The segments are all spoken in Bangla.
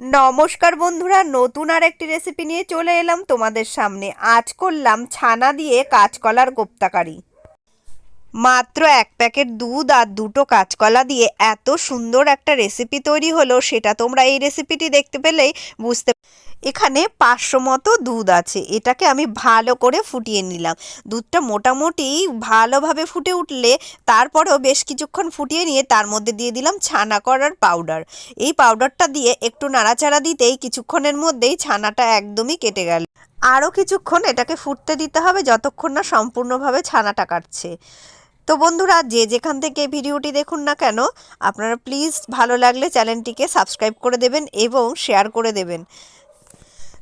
নমস্কার বন্ধুরা, নতুন আর একটি রেসিপি নিয়ে চলে এলাম তোমাদের সামনে। আজ করলাম ছানা দিয়ে কাঁচকলার কোপ্তাকারি মাত্র এক প্যাকেট দুধ আর দুটো কাঁচকলা দিয়ে এত সুন্দর একটা রেসিপি তৈরি হলো, সেটা তোমরা এই রেসিপিটি দেখতে পেলেই বুঝতে এখানে পাঁচশো মতো দুধ আছে, এটাকে আমি ভালো করে ফুটিয়ে নিলাম। দুধটা মোটামুটি ভালোভাবে ফুটে উঠলে তারপরেও বেশ কিছুক্ষণ ফুটিয়ে নিয়ে তার মধ্যে দিয়ে দিলাম ছানা করার পাউডার এই পাউডারটা দিয়ে একটু নাড়াচাড়া দিতেই কিছুক্ষণের মধ্যেই ছানাটা একদমই কেটে গেল। আরও কিছুক্ষণ এটাকে ফুটতে দিতে হবে, যতক্ষণ না সম্পূর্ণভাবে ছানাটা কাটছে। তো বন্ধুরা, যে যেখান থেকে ভিডিওটি দেখুন না কেন, আপনারা প্লিজ ভালো লাগলে চ্যানেলটিকে সাবস্ক্রাইব করে দেবেন এবং শেয়ার করে দেবেন।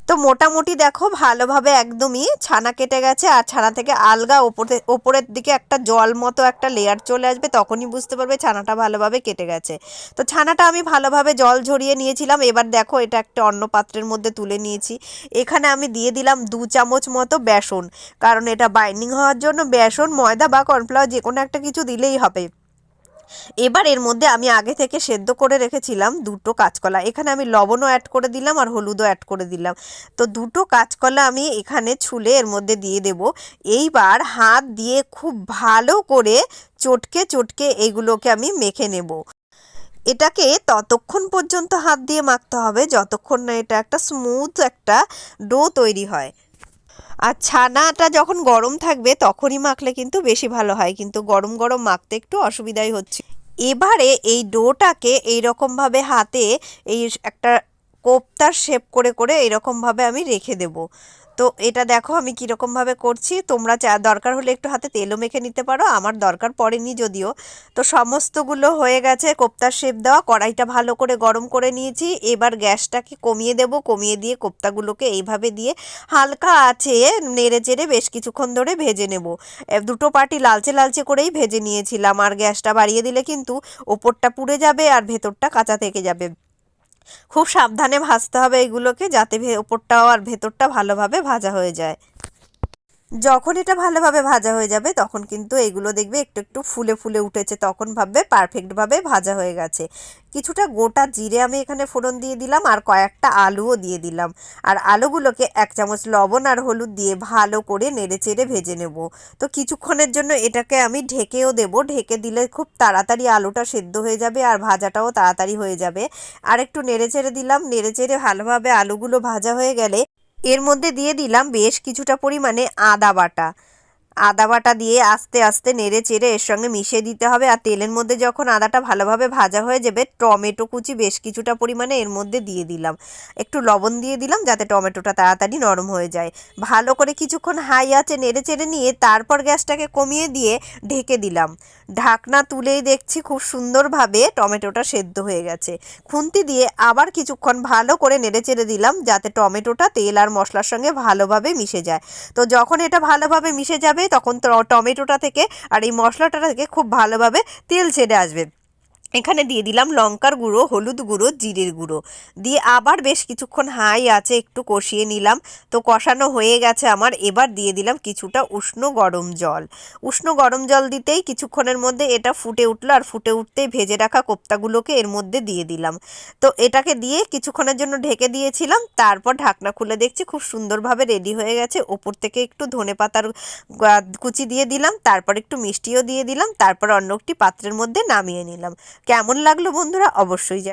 তো মোটামুটি দেখো ভালোভাবে একদমই ছানা কেটে গেছে আর ছানা থেকে আলগা ওপরে, ওপরের দিকে একটা জল মতো একটা লেয়ার চলে আসবে, তখনই বুঝতে পারবে ছানাটা ভালোভাবে কেটে গেছে। তো ছানাটা আমি ভালোভাবে জল ঝরিয়ে নিয়েছিলাম, এবার দেখো এটা একটা অন্য পাত্রের মধ্যে তুলে নিয়েছি। এখানে আমি দিয়ে দিলাম দু চামচ মতো বেসন, কারণ এটা বাইন্ডিং হওয়ার জন্য বেসন, ময়দা বা কর্নফ্লাওয়ার যে কোনো একটা কিছু দিলেই হবে। এবার এর মধ্যে আমি আগে থেকে সেদ্ধ করে রেখেছিলাম দুটো কাঁচকলা। এখানে আমি লবণও অ্যাড করে দিলাম আর হলুদও অ্যাড করে দিলাম। তো দুটো কাঁচকলা আমি এখানে ছুলে এর মধ্যে দিয়ে দেব। এইবার হাত দিয়ে খুব ভালো করে চটকে চটকে এগুলোকে আমি মেখে নেব। এটাকে ততক্ষণ পর্যন্ত হাত দিয়ে মাখতে হবে, যতক্ষণ না এটা একটা স্মুথ একটা ডো তৈরি হয়। আর ছানাটা যখন গরম থাকবে, তখনই মাখলে কিন্তু বেশি ভালো হয়। কিন্তু গরম গরম মাখতে একটু অসুবিধাই হচ্ছে। এবারে এই ডোটাকে এইরকমভাবে হাতে এই একটা কোপ্তার শেপ করে করে এইরকমভাবে আমি রেখে দেবো। তো এটা দেখো আমি কীরকমভাবে করছি। তোমরা চা, দরকার হলে একটু হাতে তেলও মেখে নিতে পারো, আমার দরকার পড়েনি যদিও। তো সমস্তগুলো হয়ে গেছে, কোপ্তার শেপ দেওয়া, কড়াইটা ভালো করে গরম করে নিয়েছি। এবার গ্যাসটাকে কমিয়ে দেব, কমিয়ে দিয়ে কোপ্তাগুলোকে এইভাবে দিয়ে হালকা আছে নেড়ে চেড়ে বেশ কিছুক্ষণ ধরে ভেজে নেব। দুটো পাটি লালচে লালচে করেই ভেজে নিয়েছিলাম, আর গ্যাসটা বাড়িয়ে দিলে কিন্তু ওপরটা পুড়ে যাবে আর ভেতরটা কাঁচা থেকে যাবে। খুব সাবধানে ভাজতে হবে এগুলোকে যাতে ওপরটাও আর ভেতরটা ভালোভাবে ভাজা হয়ে যায়। যখন এটা ভালোভাবে ভাজা হয়ে যাবে, তখন কিন্তু এগুলো দেখবে একটু একটু ফুলে ফুলে উঠেছে, তখন ভাববে পারফেক্টভাবে ভাজা হয়ে গেছে। কিছুটা গোটা জিরে আমি এখানে ফোড়ন দিয়ে দিলাম আর কয়েকটা আলুও দিয়ে দিলাম। আর আলুগুলোকে এক চামচ লবণ আর হলুদ দিয়ে ভালো করে নেড়ে চেড়ে ভেজে নেব। তো কিছুক্ষণের জন্য এটাকে আমি ঢেকেও দেব। ঢেকে দিলে খুব তাড়াতাড়ি আলুটা সেদ্ধ হয়ে যাবে আর ভাজাটাও তাড়াতাড়ি হয়ে যাবে। আর একটু নেড়ে চেড়ে দিলাম। নেড়ে চেড়ে ভালোভাবে আলুগুলো ভাজা হয়ে গেলে এর মধ্যে দিয়ে দিলাম বেশ কিছুটা পরিমাণে আদা বাটা। আদা বাটা দিয়ে আস্তে আস্তে নেড়ে চেড়ে এর সঙ্গে মিশিয়ে দিতে হবে। আর তেলের মধ্যে যখন আদাটা ভালোভাবে ভাজা হয়ে যাবে, টমেটো কুচি বেশ কিছুটা পরিমাণে এর মধ্যে দিয়ে দিলাম। একটু লবণ দিয়ে দিলাম যাতে টমেটোটা তাড়াতাড়ি নরম হয়ে যায়। ভালো করে কিছুক্ষণ হাই আছে নেড়ে চেড়ে নিয়ে তারপর গ্যাসটাকে কমিয়ে দিয়ে ঢেকে দিলাম। ঢাকনা তুলেই দেখছি খুব সুন্দরভাবে টমেটোটা সেদ্ধ হয়ে গেছে। খুন্তি দিয়ে আবার কিছুক্ষণ ভালো করে নেড়ে চেড়ে দিলাম যাতে টমেটোটা তেল আর মশলার সঙ্গে ভালোভাবে মিশে যায়। তো যখন এটা ভালোভাবে মিশে যাবে তখন টমেটোটা থেকে আর এই মশলাটা থেকে খুব ভালোভাবে তেল ছেড়ে আসবে। এখানে দিয়ে দিলাম লঙ্কার গুঁড়ো, হলুদ গুঁড়ো, জিরের গুঁড়ো। দিয়ে আবার বেশ কিছুক্ষণ হাই আছে একটু কষিয়ে নিলাম। তো কষানো হয়ে গেছে আমার। এবার দিয়ে দিলাম কিছুটা উষ্ণ গরম জল। উষ্ণ গরম জল দিতেই কিছুক্ষণের মধ্যে এটা ফুটে উঠল আর ফুটে উঠতেই ভেজে রাখা কোপ্তাগুলোকে এর মধ্যে দিয়ে দিলাম। তো এটাকে দিয়ে কিছুক্ষণের জন্য ঢেকে দিয়েছিলাম। তারপর ঢাকনা খুলে দেখছি খুব সুন্দরভাবে রেডি হয়ে গেছে। ওপর থেকে একটু ধনে পাতার কুচি দিয়ে দিলাম। তারপর একটু মিষ্টিও দিয়ে দিলাম। তারপর অন্য একটি পাত্রের মধ্যে নামিয়ে নিলাম। কেমন লাগল বন্ধুরা অবশ্যই